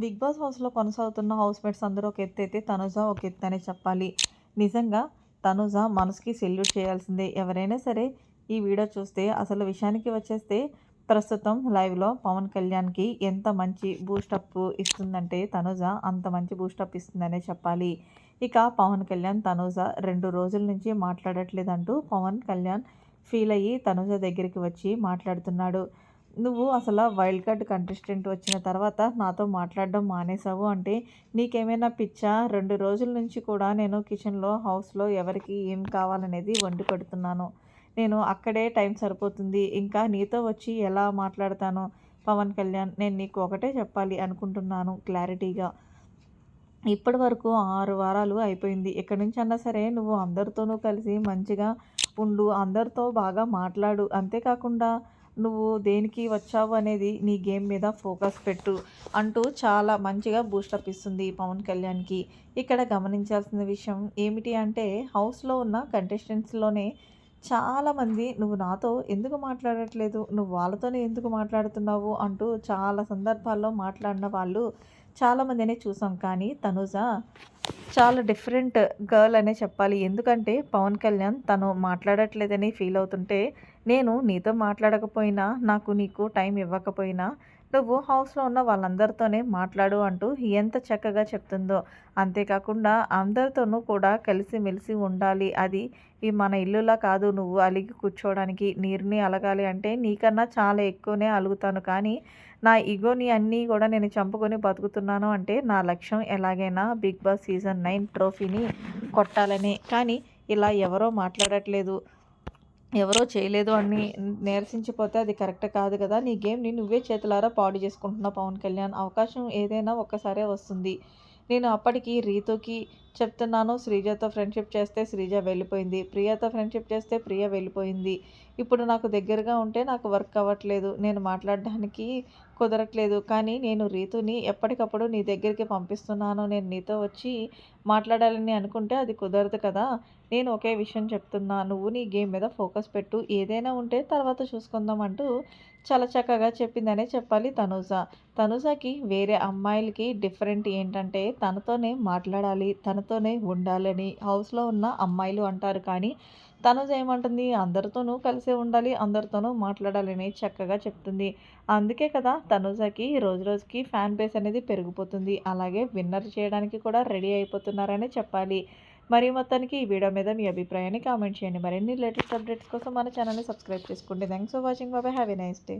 Big boss హౌస్లో కొనసాగుతున్న housemates అందరూ ఒక ఎత్తు అయితే తనుజ ఒక ఎత్తు అనే చెప్పాలి. నిజంగా తనుజ మనసుకి సెల్యూట్ చేయాల్సిందే. ఎవరైనా సరే ఈ వీడియో చూస్తే అసలు విషయానికి వచ్చేస్తే ప్రస్తుతం లైవ్లో పవన్ కళ్యాణ్కి ఎంత మంచి బూస్టప్ ఇస్తుందంటే తనుజ అంత మంచి బూస్టప్ ఇస్తుందనే చెప్పాలి. ఇక పవన్ కళ్యాణ్ తనుజ రెండు రోజుల నుంచి మాట్లాడట్లేదంటూ పవన్ కళ్యాణ్ ఫీల్ అయ్యి తనుజ దగ్గరికి వచ్చి మాట్లాడుతున్నాడు. నువ్వు అసలు వైల్డ్ కార్డ్ కంటెస్టెంట్ వచ్చిన తర్వాత నాతో మాట్లాడడం మానేసావు అంటే నీకేమైనా పిచ్చా? రెండు రోజుల నుంచి కూడా నేను కిచెన్లో హౌస్లో ఎవరికి ఏం కావాలనేది వండి పెడుతున్నాను. నేను అక్కడే టైం సరిపోతుంది. ఇంకా నీతో వచ్చి ఎలా మాట్లాడతాను పవన్ కళ్యాణ్ నేను నీకు ఒకటే చెప్పాలి అనుకుంటున్నాను క్లారిటీగా. ఇప్పటి వరకు ఆరు వారాలు అయిపోయింది. ఎక్కడి నుంచి అన్నా సరే నువ్వు అందరితోనూ కలిసి మంచిగా ఉండు అందరితో బాగా మాట్లాడు. అంతేకాకుండా నువ్వు దేనికి వచ్చావు అనేది నీ గేమ్ మీద ఫోకస్ పెట్టు అంటూ చాలా మంచిగా బూస్టప్ ఇస్తుంది పవన్ కళ్యాణ్కి. ఇక్కడ గమనించాల్సిన విషయం ఏమిటి అంటే హౌస్లో ఉన్న కంటెస్టెంట్స్లోనే చాలామంది నువ్వు నాతో ఎందుకు మాట్లాడట్లేదు? నువ్వు వాళ్ళతోనే ఎందుకు మాట్లాడుతున్నావు? అంటూ చాలా సందర్భాల్లో మాట్లాడిన వాళ్ళు చాలామందినే చూసాం కానీ తనుజ చాలా డిఫరెంట్ గర్ల్ అనే చెప్పాలి. ఎందుకంటే పవన్ కళ్యాణ్ తను మాట్లాడట్లేదని ఫీల్ అవుతుంటే నేను నీతో మాట్లాడకపోయినా నాకు నీకు టైం ఇవ్వకపోయినా నువ్వు హౌస్లో ఉన్న వాళ్ళందరితోనే మాట్లాడు అంటూ ఎంత చక్కగా చెప్తుందో. అంతేకాకుండా అందరితోనూ కూడా కలిసిమెలిసి ఉండాలి. అది ఈ మన ఇల్లులా కాదు. నువ్వు అలిగి కూర్చోవడానికి నీరుని అలగాలి అంటే నీకన్నా చాలా ఎక్కువనే అలుగుతాను. కానీ నా ఇగోని అన్నీ కూడా నేను చంపుకొని బతుకుతున్నాను అంటే నా లక్ష్యం ఎలాగైనా బిగ్ బాస్ సీజన్ నైన్ ట్రోఫీని కొట్టాలని. కానీ ఇలా ఎవరో మాట్లాడట్లేదు. ఎవరో చేయలేదు అని నిరసించిపోతే అది కరెక్ట్ కాదు కదా. నీ గేమ్ని నువ్వే చేతులారా పాడు చేసుకుంటున్నావు పవన్ కళ్యాణ్. అవకాశం ఏదైనా ఒక్కసారే వస్తుంది. నేను అప్పటికి రీతుకి చెప్తున్నాను. శ్రీజతో ఫ్రెండ్షిప్ చేస్తే శ్రీజ వెళ్ళిపోయింది. ప్రియతో ఫ్రెండ్షిప్ చేస్తే ప్రియ వెళ్ళిపోయింది. ఇప్పుడు నాకు దగ్గరగా ఉంటే నాకు వర్క్ అవ్వట్లేదు. నేను మాట్లాడడానికి కుదరట్లేదు. కానీ నేను రీతుని ఎప్పటికప్పుడు నీ దగ్గరికి పంపిస్తున్నాను. నేను నీతో వచ్చి మాట్లాడాలని అనుకుంటే అది కుదరదు కదా. నేను ఒకే విషయం చెప్తున్నా. నువ్వు నీ గేమ్ మీద ఫోకస్ పెట్టు. ఏదైనా ఉంటే తర్వాత చూసుకుందాం అంటూ చాలా చక్కగా చెప్పిందనే చెప్పాలి తనూజ. తనూజకి వేరే అమ్మాయిలకి డిఫరెంట్ ఏంటంటే తనతోనే మాట్లాడాలి తనతోనే ఉండాలని హౌస్లో ఉన్న అమ్మాయిలు అంటారు కానీ తనూజ ఏమంటుంది? అందరితోనూ కలిసే ఉండాలి అందరితోనూ మాట్లాడాలని చక్కగా చెప్తుంది. అందుకే కదా తనూజకి రోజు రోజుకి ఫ్యాన్ బేస్ అనేది పెరిగిపోతుంది. అలాగే విన్నర్ చేయడానికి కూడా రెడీ అయిపోతుంది. అయిపోతున్నారని చెప్పాలి. మరి మొత్తానికి ఈ వీడియో మీద మీ అభిప్రాయాన్ని కామెంట్ చేయండి. మరిన్ని లేటెస్ట్ అప్డేట్స్ కోసం మన ఛానల్ని సబ్స్క్రైబ్ చేసుకోండి. Thanks for watching. Bye bye. Have a nice day.